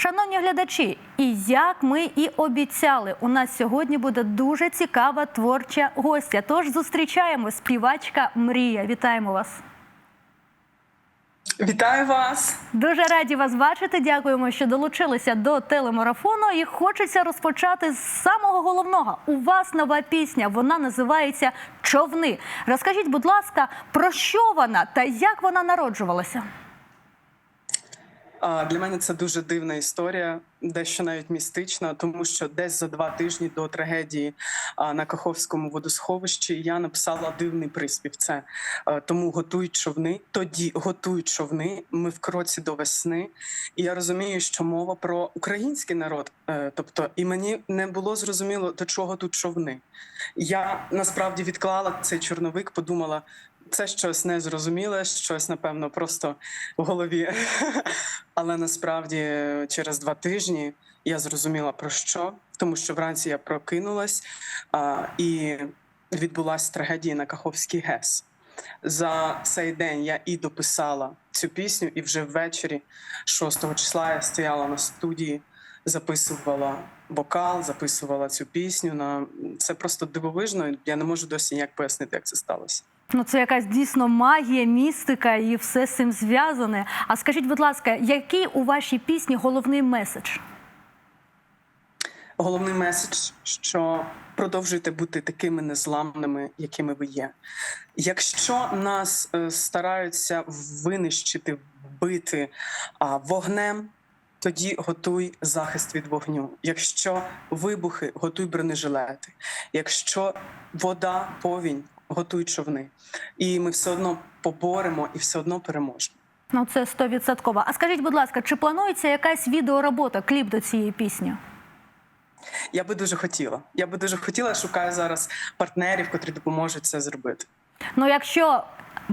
Шановні глядачі, і як ми і обіцяли, у нас сьогодні буде дуже цікава творча гостя. Тож зустрічаємо співачка Мрія. Вітаємо вас. Вітаю вас! Дуже раді вас бачити. Дякуємо, що долучилися до телемарафону. І хочеться розпочати з самого головного. У вас нова пісня. Вона називається Човни. Розкажіть, будь ласка, про що вона та як вона народжувалася? Для мене це дуже дивна історія, дещо навіть містична, тому що десь за два тижні до трагедії на Каховському водосховищі я написала дивний приспів. Це тому готують човни. Тоді готують човни. Ми в кроці до весни. І я розумію, що мова про український народ. Е, Тобто, і мені не було зрозуміло, до чого тут човни. Я насправді відклала цей чорновик, подумала. Це щось незрозуміле, щось, напевно, просто в голові. Але насправді через два тижні я зрозуміла про що, тому що вранці я прокинулась а, і відбулася трагедія на Каховський ГЕС. За цей день я і дописала цю пісню, і вже ввечері, 6 числа, я стояла на студії, записувала вокал, записувала цю пісню. На це просто дивовижно. Я не можу досі ніяк пояснити, як це сталося. Ну, це якась дійсно магія, містика і все з цим зв'язане. А скажіть, будь ласка, який у вашій пісні головний меседж? Головний меседж, що продовжуйте бути такими незламними, якими ви є. Якщо нас е, стараються винищити, вбити вогнем, тоді готуй захист від вогню. Якщо вибухи, готуй бронежилети. Якщо вода, повінь, готуй човни. І ми все одно поборемо і все одно переможемо. Ну, це стовідсотково. А скажіть, будь ласка, чи планується якась відеоробота, кліп до цієї пісні? Я би дуже хотіла. Я би дуже хотіла, шукаю зараз партнерів, котрі допоможуть це зробити. Ну, якщо.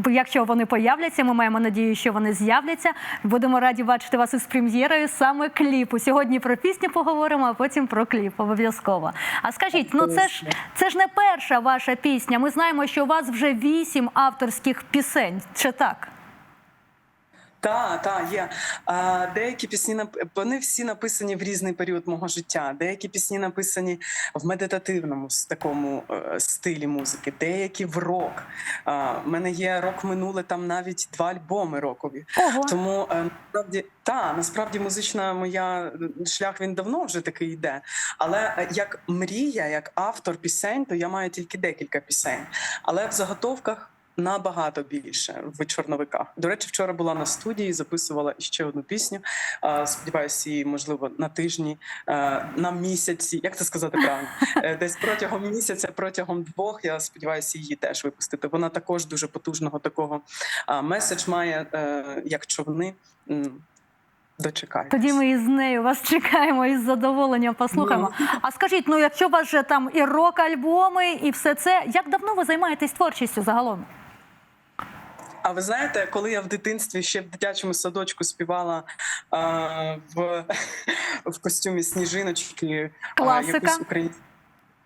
Якщо вони появляться, ми маємо надію, що вони з'являться. Будемо раді бачити вас із прем'єрою саме кліпу. Сьогодні про пісню поговоримо, а потім про кліп. Обов'язково. А скажіть, ну це ж це ж не перша ваша пісня. Ми знаємо, що у вас вже вісім авторських пісень. Чи так? Так, так, є. А, деякі пісні вони всі написані в різний період мого життя. Деякі пісні написані в медитативному такому е, стилі музики, деякі в рок. В мене є рок минуле, там навіть два альбоми рокові. Ого. Тому е, насправді та насправді музична моя шлях він давно вже такий йде. Але е, як мрія, як автор пісень, то я маю тільки декілька пісень. Але в заготовках. Набагато більше в чорновиках. До речі, вчора була на студії, записувала ще одну пісню. Сподіваюся, її можливо на тижні, е, на місяці. Як це сказати правильно? Е, Десь протягом місяця, протягом двох. Я сподіваюся, її теж випустити. Вона також дуже потужного такого меседж має, е, як човни. М, Тоді ми із нею вас чекаємо із задоволенням послухаємо. А скажіть, ну якщо у вас вже там і рок-альбоми, і все це, як давно ви займаєтесь творчістю загалом? А ви знаєте, коли я в дитинстві ще в дитячому садочку співала а, в, в костюмі сніжиночки Класика. якусь українську.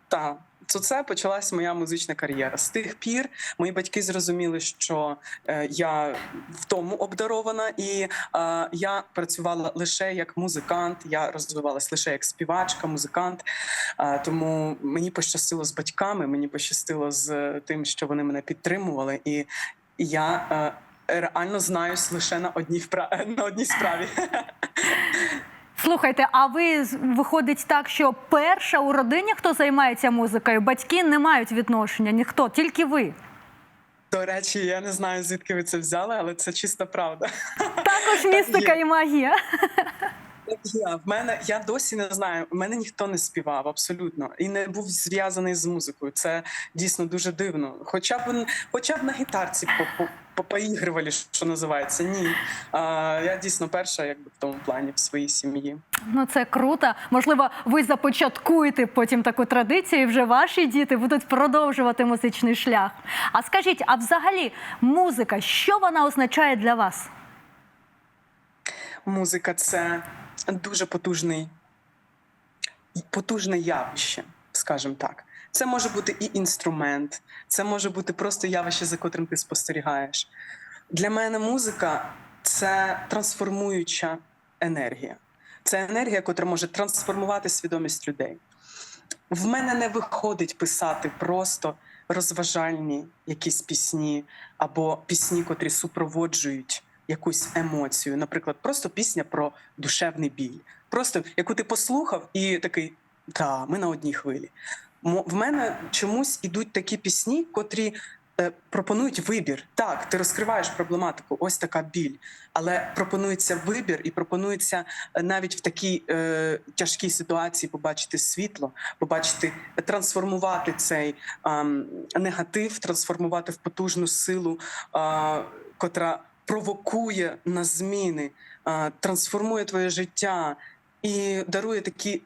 Так. То це почалась моя музична кар'єра. З тих пір мої батьки зрозуміли, що е, я в тому обдарована, і е, я працювала лише як музикант. Я розвивалась лише як співачка, музикант. Е, тому мені пощастило з батьками, мені пощастило з тим, що вони мене підтримували, і я е, реально знаюсь лише на одній впра- на одній справі. Слухайте, а ви виходить так, що перша у родині, хто займається музикою, батьки не мають відношення, ніхто, тільки ви. До речі, я не знаю звідки ви це взяли, але це чиста правда. Також містика і магія. Я в мене я досі не знаю. У мене ніхто не співав абсолютно і не був зв'язаний з музикою. Це дійсно дуже дивно. Хоча б хоча б на гітарці по- по- по- поігрували, що називається. Ні. А, я дійсно перша, якби в тому плані в своїй сім'ї. Ну це круто. Можливо, ви започаткуєте потім таку традицію, і вже ваші діти будуть продовжувати музичний шлях. А скажіть, а взагалі музика, що вона означає для вас? Музика це дуже потужний, потужне явище, скажімо так. Це може бути і інструмент, це може бути просто явище, за котрим ти спостерігаєш. Для мене музика це трансформуюча енергія. Це енергія, яка може трансформувати свідомість людей. В мене не виходить писати просто розважальні якісь пісні або пісні, котрі супроводжують якусь емоцію. Наприклад, просто пісня про душевний біль. Просто яку ти послухав і такий, та, ми на одній хвилі. В мене чомусь ідуть такі пісні, котрі е, пропонують вибір. Так, ти розкриваєш проблематику, ось така біль, але пропонується вибір, і пропонується е, навіть в такій е, тяжкій ситуації побачити світло, побачити, трансформувати цей ем, негатив, трансформувати в потужну силу, е, котра провокує на зміни, трансформує твоє життя і дарує такі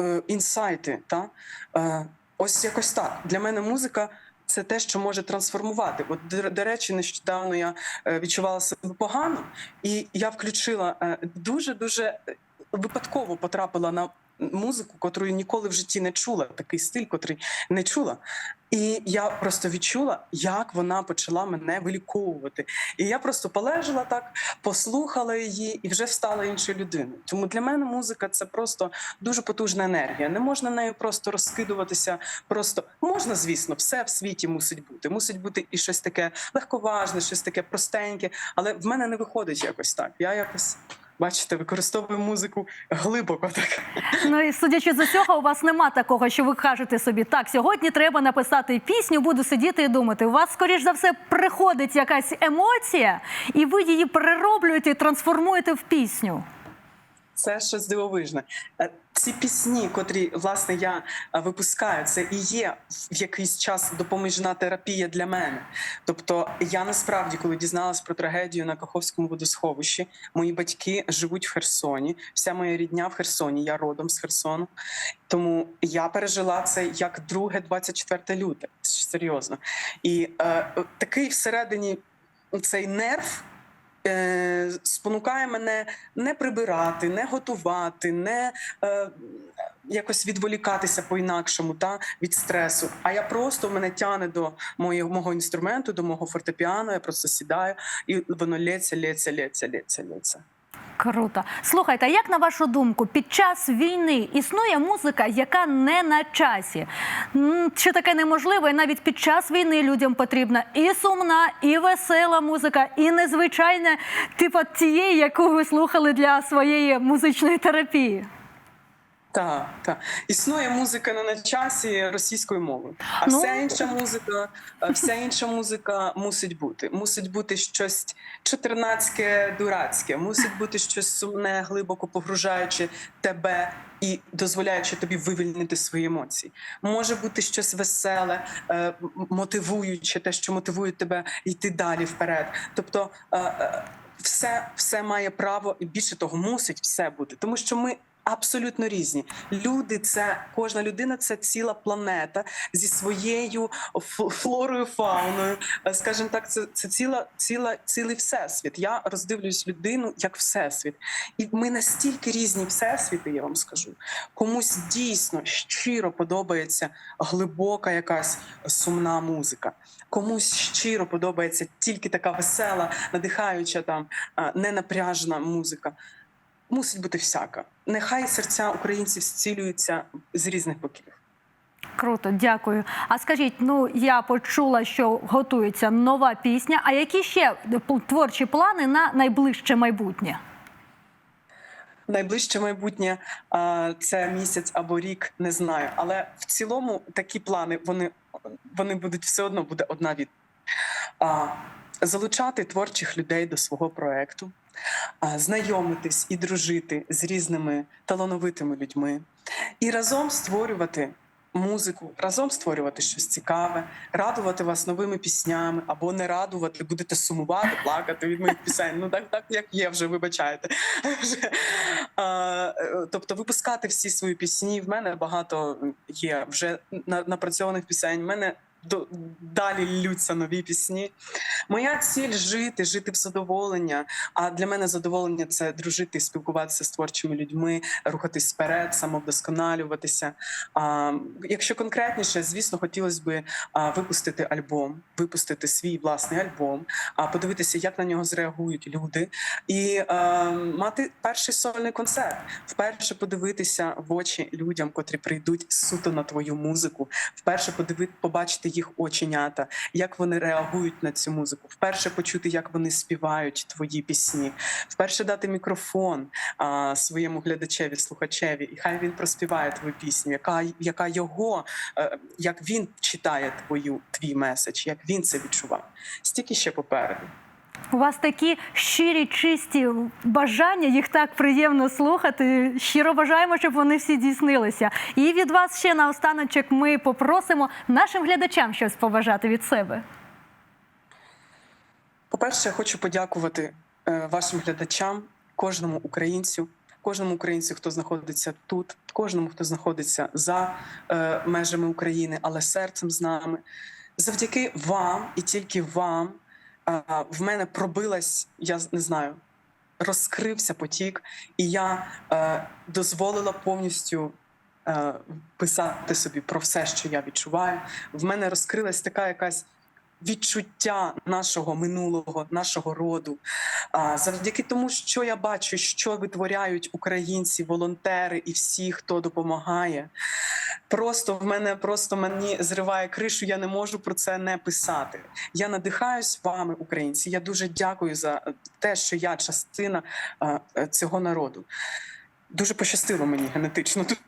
е, інсайти. Та? Е, ось якось так. Для мене музика. Це те, що може трансформувати. От до речі, нещодавно я е, відчувала себе погано, і я включила дуже дуже випадково потрапила на музику, котру я ніколи в житті не чула, такий стиль, котрий не чула. І я просто відчула, як вона почала мене виліковувати. І я просто полежала так, послухала її і вже стала іншою людиною. Тому для мене музика це просто дуже потужна енергія. Не можна нею просто розкидуватися. Просто можна, звісно, все в світі мусить бути. Мусить бути і щось таке легковажне, щось таке простеньке. Але в мене не виходить якось так. Я якось. Бачите, використовую музику глибоко так. Ну і судячи з усього, у вас нема такого, що ви кажете собі, так, сьогодні треба написати пісню, буду сидіти і думати. У вас, скоріш за все, приходить якась емоція, і ви її перероблюєте і трансформуєте в пісню. Це щось дивовижне. Е, Ці пісні, котрі власне я е, випускаю, це і є в якийсь час допоміжна терапія для мене. Тобто, я насправді, коли дізналась про трагедію на Каховському водосховищі, мої батьки живуть в Херсоні. Вся моя рідня в Херсоні. Я родом з Херсону. Тому я пережила це як друге 24 люте. Серйозно. І е, такий всередині цей нерв. Е, Спонукає мене не прибирати, не готувати, не е, якось відволікатися по-інакшому та від стресу. А я просто мене тяне до моєго мого інструменту, до мого фортепіано. Я просто сідаю, і воно лється, лється, лється, лється, лється. Круто. Слухайте, як на вашу думку, під час війни існує музика, яка не на часі? Чи таке неможливо? І навіть під час війни людям потрібна і сумна, і весела музика, і незвичайна, типу тієї, яку ви слухали для своєї музичної терапії. Так, так. Існує музика не на часі російською мовою, а Ну. вся інша музика, вся інша музика мусить бути. Мусить бути щось чотирнацьке, дурацьке, мусить бути щось сумне, глибоко погружаючи тебе і дозволяючи тобі вивільнити свої емоції. Може бути щось веселе, е, мотивуюче, те, що мотивує тебе йти далі вперед. Тобто. е, е, все, все має право, і більше того, мусить все бути, тому що ми абсолютно різні. Люди, це кожна людина це ціла планета зі своєю флорою, фауною. Е, Скажімо так, це, це ціла, ціла, цілий всесвіт. Я роздивлюсь людину як всесвіт, і ми настільки різні всесвіти, я вам скажу. Комусь дійсно щиро подобається глибока якась сумна музика. Комусь щиро подобається тільки така весела, надихаюча там а, ненапряжна музика. Мусить бути всяка. Нехай серця українців зцілюються з різних боків. Круто, дякую. А скажіть, ну я почула, що готується нова пісня. А які ще творчі плани на найближче майбутнє? Найближче майбутнє це місяць або рік, не знаю. Але в цілому такі плани вони, вони будуть все одно буде одна від залучати творчих людей до свого проекту, знайомитись і дружити з різними талановитими людьми, і разом створювати. Музику разом створювати щось цікаве, радувати вас новими піснями або не радувати, будете сумувати, плакати від моїх пісень. Ну так, так як є, вже а, е, Тобто, випускати всі свої пісні. В мене багато є вже на- напрацьованих пісень. В мене далі ллються нові пісні. Моя ціль жити, жити в задоволення. А для мене задоволення це дружити, спілкуватися з творчими людьми, рухатись вперед, самовдосконалюватися. А, якщо конкретніше, звісно, хотілося б випустити альбом, випустити свій власний альбом, а подивитися, як на нього зреагують люди, і а, мати перший сольний концерт, вперше подивитися в очі людям, котрі прийдуть суто на твою музику, вперше подивити, побачити їх оченята, як вони реагують на цю музику, вперше почути, як вони співають твої пісні, вперше дати мікрофон а, своєму глядачеві, слухачеві, і хай він проспіває твою пісню, яка, яка його, а, як він читає твою твій меседж, як він це відчуває. Стільки ще попереду. У вас такі щирі, чисті бажання, їх так приємно слухати. Щиро бажаємо, щоб вони всі дійснилися. І від вас ще наостаночок ми попросимо нашим глядачам щось побажати від себе. По-перше, я хочу подякувати е, вашим глядачам, кожному українцю, кожному українцю, хто знаходиться тут, кожному, хто знаходиться за е, межами України, але серцем з нами. Завдяки вам і тільки вам в мене пробилась, я не знаю, розкрився потік, і я е, дозволила повністю. е, Писати собі про все, що я відчуваю. В мене розкрилась така якась відчуття нашого минулого, нашого роду. Завдяки тому, що я бачу, що витворяють українці, волонтери і всі, хто допомагає. Просто в мене просто мені зриває кришу. Я не можу про це не писати. Я надихаюсь вами, українці. Я дуже дякую за те, що я частина е, цього народу. Дуже пощастило мені генетично тут.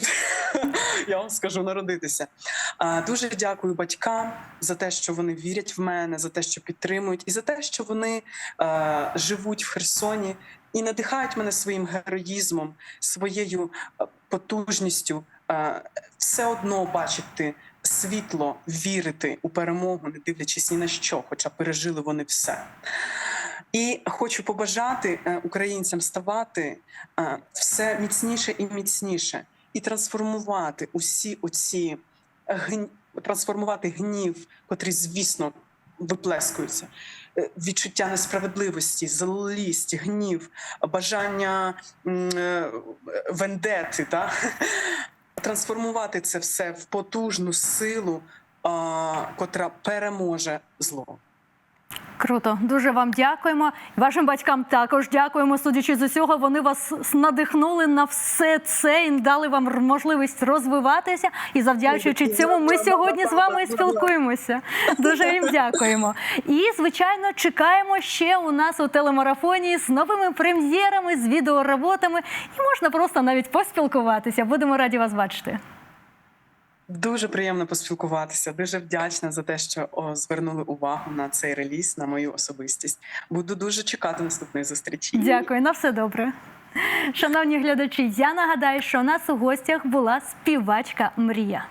Я вам скажу народитися. Дуже дякую батькам за те, що вони вірять в мене, за те, що підтримують, і за те, що вони е, живуть в Херсоні і надихають мене своїм героїзмом, своєю е, потужністю, е, все одно бачити світло, вірити у перемогу, не дивлячись ні на що, хоча пережили вони все. І хочу побажати е, українцям ставати е, все міцніше і міцніше, і трансформувати усі оці трансформувати гнів, котрий, звісно, виплескується. Е, Відчуття несправедливості, злість, гнів, бажання вендети, та? Трансформувати це все в потужну силу, котра переможе зло. Круто, дуже вам дякуємо. Вашим батькам також дякуємо. Судячи з усього, вони вас надихнули на все це і дали вам можливість розвиватися. І завдячуючи цьому, ми сьогодні з вами спілкуємося. Дуже їм дякуємо. І звичайно, чекаємо ще у нас у телемарафоні з новими прем'єрами, з відеороботами. І можна просто навіть поспілкуватися. Будемо раді вас бачити. Дуже приємно поспілкуватися. Дуже вдячна за те, що о, звернули увагу на цей реліз, на мою особистість. Буду дуже чекати наступної зустрічі. Дякую, на все добре. Шановні глядачі, я нагадаю, що у нас у гостях була співачка Мрія.